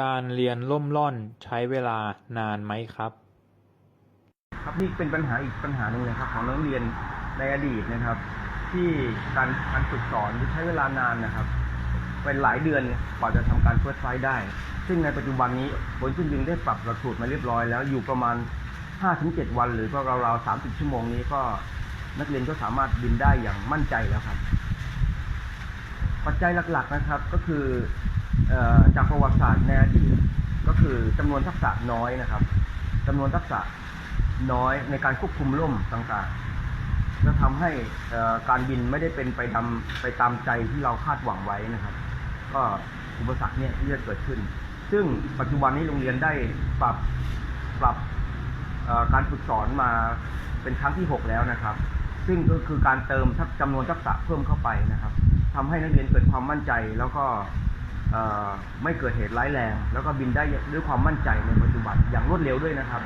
การเรียนร่มร่อนใช้เวลานานไหมครับ ครับนี่เป็นปัญหาอีกปัญหาหนึ่งเลยครับ ของนักเรียนในอดีตนะครับ ที่การการฝึกสอนที่ใช้เวลานานนะครับเป็นหลายเดือนกว่าจะทำการเฟิร์สไฟได้ ซึ่งในปัจจุบันนี้ผลซึ่งดึงได้ปรับหลักสูตรมาเรียบร้อยแล้วอยู่ประมาณ 5-7 วัน หรือก็ราวๆ30 ชั่วโมงนี้ก็นักเรียนก็สามารถบินได้อย่างมั่นใจแล้วครับ ปัจจัยหลักๆนะครับก็คืออจากประวัติศาสตร์ในอดีตก็คือจำนวนทักษะน้อยนะครับจำนวนทักษะน้อยในการควบคุมร่มต่างๆจะทำให้การบินไม่ได้เป็นไปตามไปตามใจที่เราคาดหวังไว้นะครับ ก็อุปสรรคเนี่ยที่จะเกิดขึ้น ซึ่งปัจจุบันนี้โรงเรียนได้ปรับปรับการฝึกสอนมาเป็นครั้งที่ 6 แล้วนะครับ ซึ่งก็คือการเติมทักจำนวนทักษะเพิ่มเข้าไปนะครับ ทำให้นักเรียนเกิดความมั่นใจ แล้วก็ไม่เกิดเหตุร้ายแรง แล้วก็บินได้ด้วยความมั่นใจในปัจจุบันอย่างรวดเร็วด้วยนะครับ